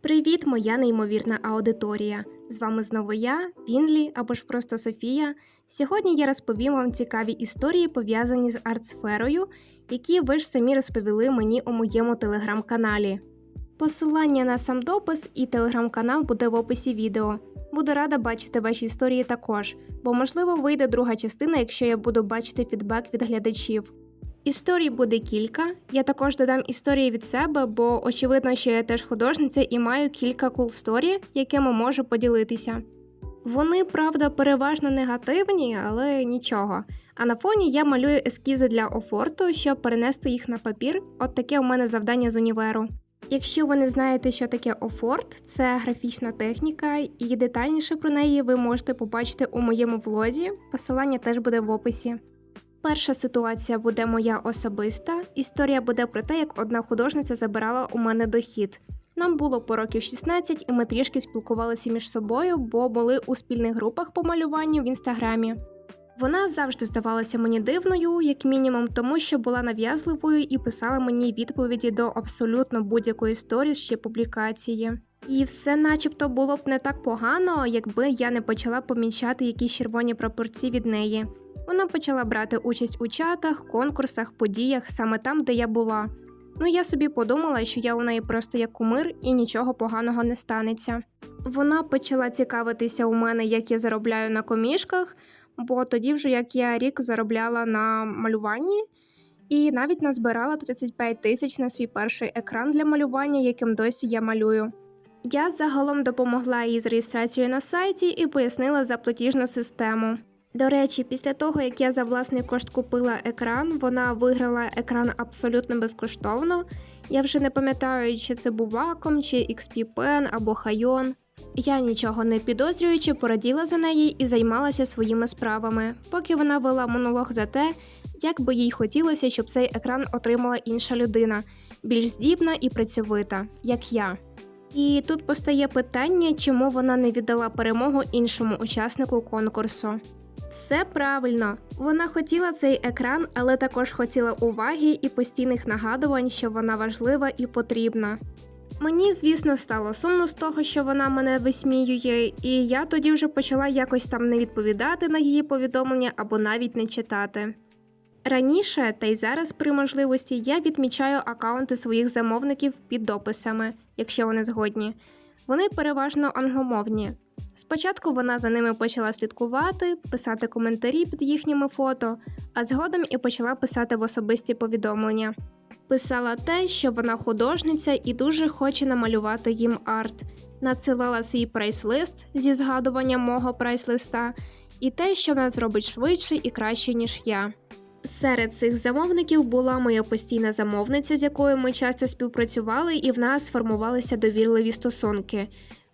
Привіт, моя неймовірна аудиторія! З вами знову я, Вінлі або ж просто Софія. Сьогодні я розповім вам цікаві історії, пов'язані з артсферою, які ви ж самі розповіли мені у моєму телеграм-каналі. Посилання на сам допис і телеграм-канал буде в описі відео. Буду рада бачити ваші історії також, бо можливо вийде друга частина, якщо я буду бачити фідбек від глядачів. Історій буде кілька. Я також додам історії від себе, бо очевидно, що я теж художниця і маю кілька story, якими можу поділитися. Вони, правда, переважно негативні, але нічого. А на фоні я малюю ескізи для офорту, щоб перенести їх на папір. От таке у мене завдання з універу. Якщо ви не знаєте, що таке офорт, це графічна техніка, і детальніше про неї ви можете побачити у моєму влозі. Посилання теж буде в описі. Перша ситуація буде моя особиста. Історія буде про те, як одна художниця забирала у мене дохід. Нам було по років 16, і ми трішки спілкувалися між собою, бо були у спільних групах по малюванню в інстаграмі. Вона завжди здавалася мені дивною, як мінімум, тому що була нав'язливою і писала мені відповіді до абсолютно будь-якої сторіс чи публікації. І все, начебто, було б не так погано, якби я не почала помічати якісь червоні пропорції від неї. Вона почала брати участь у чатах, конкурсах, подіях саме там, де я була. Ну я собі подумала, що я у неї просто як кумир і нічого поганого не станеться. Вона почала цікавитися у мене, як я заробляю на комішках, бо тоді вже як я рік заробляла на малюванні, і навіть назбирала 35 тисяч на свій перший екран для малювання, яким досі я малюю. Я загалом допомогла їй з реєстрацією на сайті і пояснила за платіжну систему. До речі, після того, як я за власний кошт купила екран, вона виграла екран абсолютно безкоштовно. Я вже не пам'ятаю, чи це був Wacom, чи XP Pen або Хайон. Я нічого не підозрюючи, пораділа за неї і займалася своїми справами, поки вона вела монолог за те, як би їй хотілося, щоб цей екран отримала інша людина, більш здібна і працьовита, як я. І тут постає питання, чому вона не віддала перемогу іншому учаснику конкурсу. Все правильно. Вона хотіла цей екран, але також хотіла уваги і постійних нагадувань, що вона важлива і потрібна. Мені, звісно, стало сумно з того, що вона мене висміює, і я тоді вже почала якось там не відповідати на її повідомлення або навіть не читати. Раніше, та й зараз при можливості, я відмічаю акаунти своїх замовників під дописами, якщо вони згодні. Вони переважно англомовні. Спочатку вона за ними почала слідкувати, писати коментарі під їхніми фото, а згодом і почала писати в особисті повідомлення. Писала те, що вона художниця і дуже хоче намалювати їм арт, надсилала свій прайс-лист зі згадуванням мого прайс-листа, і те, що вона зробить швидше і краще, ніж я. Серед цих замовників була моя постійна замовниця, з якою ми часто співпрацювали, і в нас сформувалися довірливі стосунки.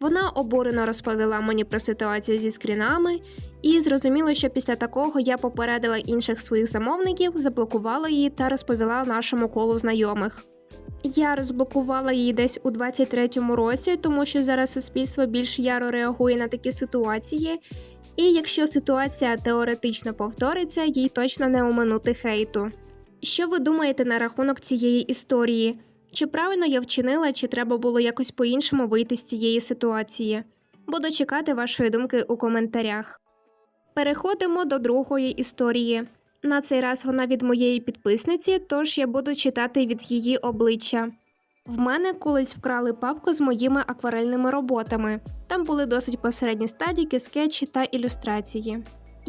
Вона обурено розповіла мені про ситуацію зі скрінами, і зрозуміло, що після такого я попередила інших своїх замовників, заблокувала її та розповіла нашому колу знайомих. Я розблокувала її десь у 23-му році, тому що зараз суспільство більш яро реагує на такі ситуації. І якщо ситуація теоретично повториться, їй точно не оминути хейту. Що ви думаєте на рахунок цієї історії? Чи правильно я вчинила, чи треба було якось по-іншому вийти з цієї ситуації? Буду чекати вашої думки у коментарях. Переходимо до другої історії. На цей раз вона від моєї підписниці, тож я буду читати від її обличчя. В мене колись вкрали папку з моїми акварельними роботами. Там були досить посередні стадіки, скетчі та ілюстрації.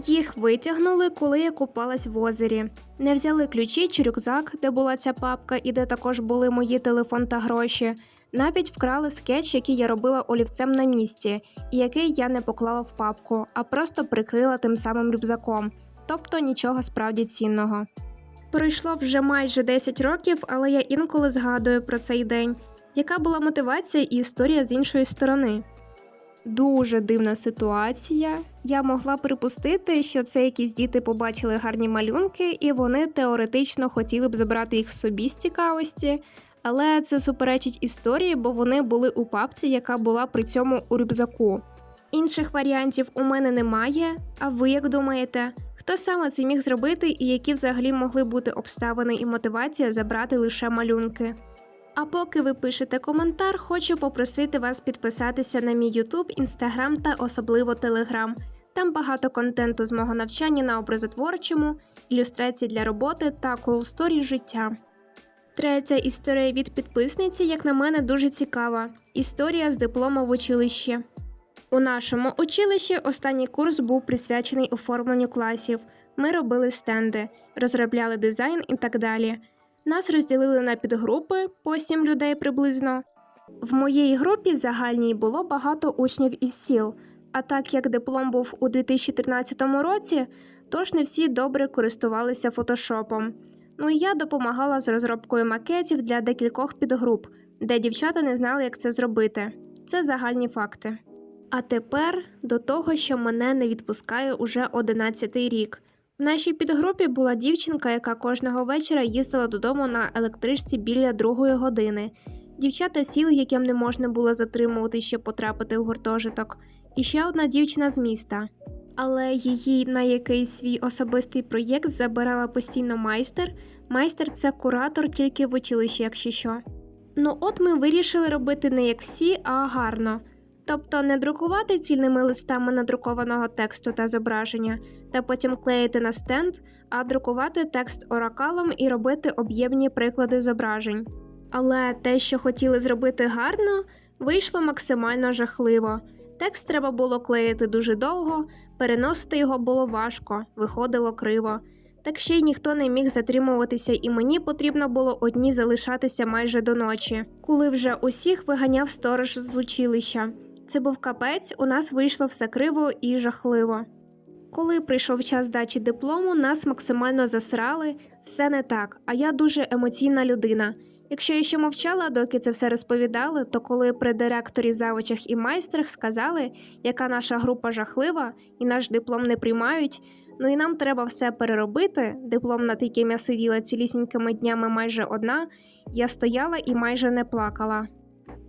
Їх витягнули, коли я купалась в озері. Не взяли ключі чи рюкзак, де була ця папка, і де також були мої телефон та гроші. Навіть вкрали скетч, який я робила олівцем на місці, і який я не поклала в папку, а просто прикрила тим самим рюкзаком, тобто нічого справді цінного. Пройшло вже майже 10 років, але я інколи згадую про цей день. Яка була мотивація і історія з іншої сторони? Дуже дивна ситуація. Я могла припустити, що це якісь діти побачили гарні малюнки, і вони теоретично хотіли б забрати їх собі з цікавості, але це суперечить історії, бо вони були у папці, яка була при цьому у рюкзаку. Інших варіантів у мене немає. А ви як думаєте, хто саме це міг зробити і які взагалі могли бути обставини і мотивація забрати лише малюнки? А поки ви пишете коментар, хочу попросити вас підписатися на мій YouTube, Instagram та особливо Telegram. Там багато контенту з мого навчання на образотворчому, ілюстрації для роботи та story життя. Третя історія від підписниці, як на мене, дуже цікава. Історія з диплома в училищі. У нашому училищі останній курс був присвячений оформленню класів. Ми робили стенди, розробляли дизайн і так далі. Нас розділили на підгрупи по сім людей приблизно. В моїй групі загальній було багато учнів із сіл. А так як диплом був у 2013 році, тож не всі добре користувалися фотошопом. Ну і я допомагала з розробкою макетів для декількох підгруп, де дівчата не знали, як це зробити. Це загальні факти. А тепер до того, що мене не відпускає уже 11-й рік. В нашій підгрупі була дівчинка, яка кожного вечора їздила додому на електричці біля другої години. Дівчата сіл, яким не можна було затримувати, щоб потрапити в гуртожиток, і ще одна дівчина з міста. Але її на якийсь свій особистий проєкт забирала постійно майстер. Майстер це куратор тільки в училищі, якщо що. Ну, от ми вирішили робити не як всі, а гарно. Тобто не друкувати цільними листами надрукованого тексту та зображення, та потім клеїти на стенд, а друкувати текст оракалом і робити об'ємні приклади зображень. Але те, що хотіли зробити гарно, вийшло максимально жахливо. Текст треба було клеїти дуже довго, переносити його було важко, виходило криво. Так ще й ніхто не міг затримуватися, і мені потрібно було одні залишатися майже до ночі, коли вже усіх виганяв сторож з училища. Це був капець, у нас вийшло все криво і жахливо. Коли прийшов час здачі диплому, нас максимально засрали, все не так, а я дуже емоційна людина. Якщо я ще мовчала, доки це все розповідали, то коли при директорі, завучах і майстрах сказали, яка наша група жахлива і наш диплом не приймають, ну і нам треба все переробити, диплом над яким я сиділа цілісінькими днями майже одна, я стояла і майже не плакала.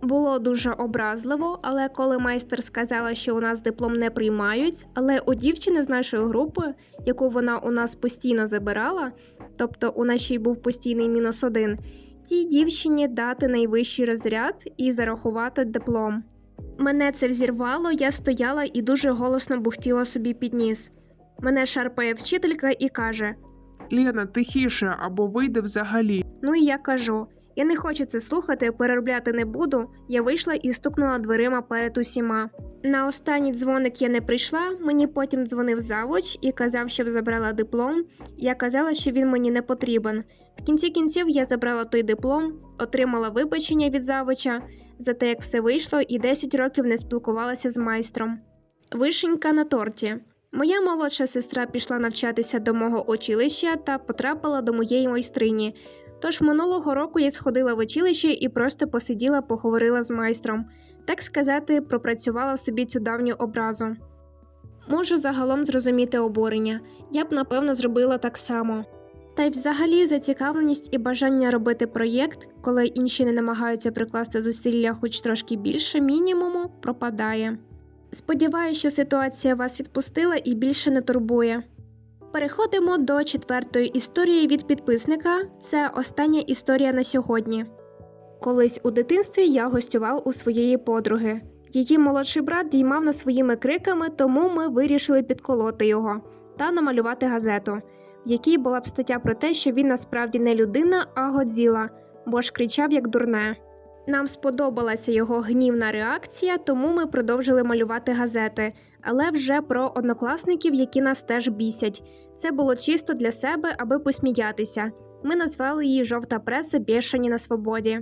Було дуже образливо, але коли майстер сказала, що у нас диплом не приймають, але у дівчини з нашої групи, яку вона у нас постійно забирала, тобто у нашій був постійний мінус один, цій дівчині дати найвищий розряд і зарахувати диплом. Мене це взірвало, я стояла і дуже голосно бухтіла собі під ніс. Мене шарпає вчителька і каже: Лена, тихіше або вийде взагалі. Ну і я кажу: я не хочу це слухати, переробляти не буду. Я вийшла і стукнула дверима перед усіма. На останній дзвоник я не прийшла. Мені потім дзвонив завуч і казав, щоб забрала диплом. Я казала, що він мені не потрібен. В кінці кінців я забрала той диплом, отримала вибачення від завуча за те, як все вийшло, і 10 років не спілкувалася з майстром. Вишенька на торті. Моя молодша сестра пішла навчатися до мого училища та потрапила до моєї майстрині. Тож минулого року я сходила в училище і просто посиділа, поговорила з майстром, так сказати, пропрацювала собі цю давню образу. Можу загалом зрозуміти обурення, я б напевно зробила так само. Та й взагалі зацікавленість і бажання робити проєкт, коли інші не намагаються прикласти зусилля хоч трошки більше мінімуму, пропадає. Сподіваюся, що ситуація вас відпустила і більше не турбує. Переходимо до четвертої історії від підписника. Це остання історія на сьогодні. Колись у дитинстві я гостював у своєї подруги. Її молодший брат діймав нас своїми криками, тому ми вирішили підколоти його та намалювати газету, в якій була б стаття про те, що він насправді не людина, а Годзіла, бо ж кричав як дурне. Нам сподобалася його гнівна реакція, тому ми продовжили малювати газети, але вже про однокласників, які нас теж бісять. Це було чисто для себе, аби посміятися. Ми назвали її Жовта преса Бєшані на свободі.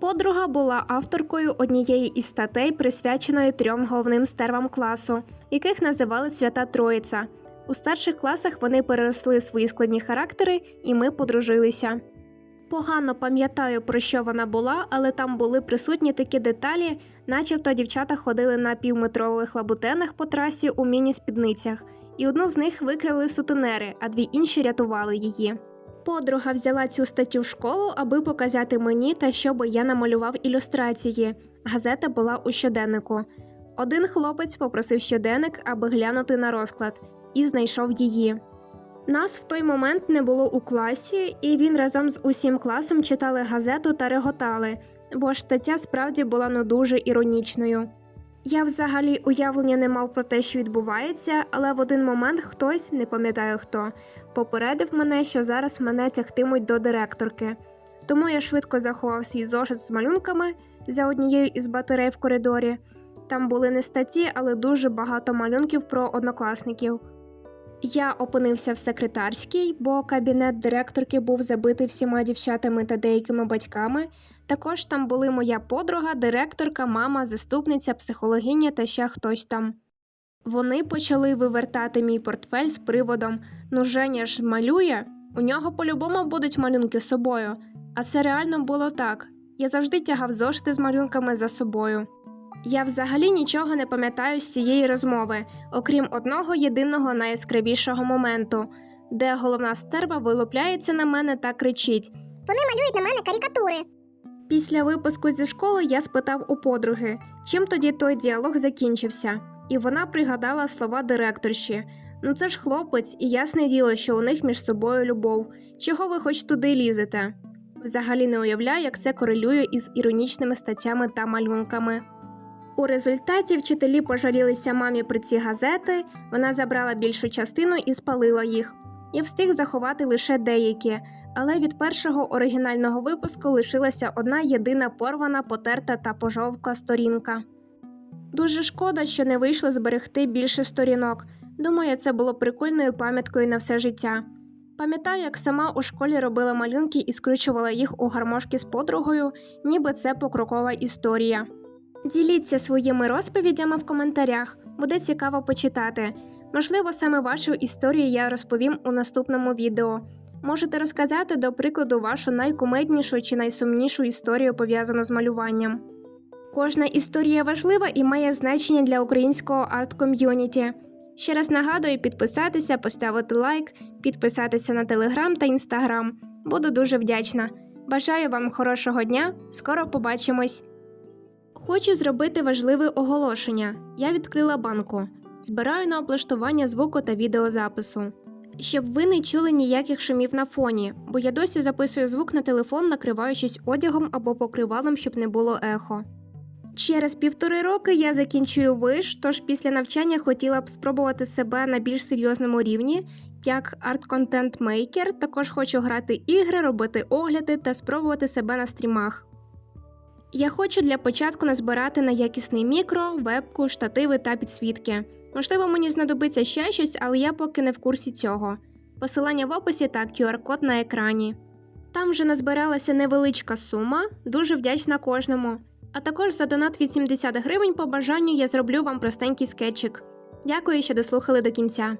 Подруга була авторкою однієї із статей, присвяченої трьом головним стервам класу, яких називали Свята Троїця. У старших класах вони переросли свої складні характери, і ми подружилися. Погано пам'ятаю, про що вона була, але там були присутні такі деталі, начебто дівчата ходили на півметрових лабутенах по трасі у міні-спідницях, і одну з них викрили сутенери, а дві інші рятували її. Подруга взяла цю статтю в школу, аби показати мені та щоб я намалював ілюстрації. Газета була у щоденнику. Один хлопець попросив щоденник, аби глянути на розклад, і знайшов її. Нас в той момент не було у класі, і він разом з усім класом читали газету та реготали, бо ж стаття справді була ну дуже іронічною. Я взагалі уявлення не мав про те, що відбувається, але в один момент хтось, не пам'ятаю хто, попередив мене, що зараз мене тягтимуть до директорки. Тому я швидко заховав свій зошит з малюнками за однією із батарей в коридорі. Там були не статті, але дуже багато малюнків про однокласників. Я опинився в секретарській, бо кабінет директорки був забитий всіма дівчатами та деякими батьками. Також там були моя подруга, директорка, мама, заступниця, психологиня та ще хтось там. Вони почали вивертати мій портфель з приводом: ну Женя ж малює, у нього по-любому будуть малюнки з собою. А це реально було так. Я завжди тягав зошити з малюнками за собою. Я взагалі нічого не пам'ятаю з цієї розмови, окрім одного єдиного найяскравішого моменту, де головна стерва вилупляється на мене та кричить. Вони малюють на мене карикатури. Після випуску зі школи я спитав у подруги, чим тоді той діалог закінчився, і вона пригадала слова директорші. Ну це ж хлопець, і ясне діло, що у них між собою любов. Чого ви хоч туди лізете? Взагалі не уявляю, як це корелює із іронічними статтями та малюнками. У результаті вчителі пожалілися мамі про ці газети, вона забрала більшу частину і спалила їх. Я встиг заховати лише деякі, але від першого оригінального випуску лишилася одна єдина порвана, потерта та пожовкла сторінка. Дуже шкода, що не вийшло зберегти більше сторінок. Думаю, це було прикольною пам'яткою на все життя. Пам'ятаю, як сама у школі робила малюнки і скручувала їх у гармошки з подругою, ніби це покрокова історія. Діліться своїми розповідями в коментарях, буде цікаво почитати. Можливо, саме вашу історію я розповім у наступному відео. Можете розказати, до прикладу, вашу найкумеднішу чи найсумнішу історію пов'язану з малюванням. Кожна історія важлива і має значення для українського арт-ком'юніті. Ще раз нагадую підписатися, поставити лайк, підписатися на телеграм та інстаграм. Буду дуже вдячна. Бажаю вам хорошого дня, скоро побачимось! Хочу зробити важливе оголошення. Я відкрила банку. Збираю на облаштування звуку та відеозапису. Щоб ви не чули ніяких шумів на фоні, бо я досі записую звук на телефон, накриваючись одягом або покривалом, щоб не було ехо. Через півтори роки я закінчую виш, тож після навчання хотіла б спробувати себе на більш серйозному рівні. Як арт-контент мейкер, також хочу грати ігри, робити огляди та спробувати себе на стрімах. Я хочу для початку назбирати на якісний мікро, вебку, штативи та підсвітки. Можливо, мені знадобиться ще щось, але я поки не в курсі цього. Посилання в описі та QR-код на екрані. Там вже назбиралася невеличка сума, дуже вдячна кожному. А також за донат від 70 гривень по бажанню я зроблю вам простенький скетчик. Дякую, що дослухали до кінця.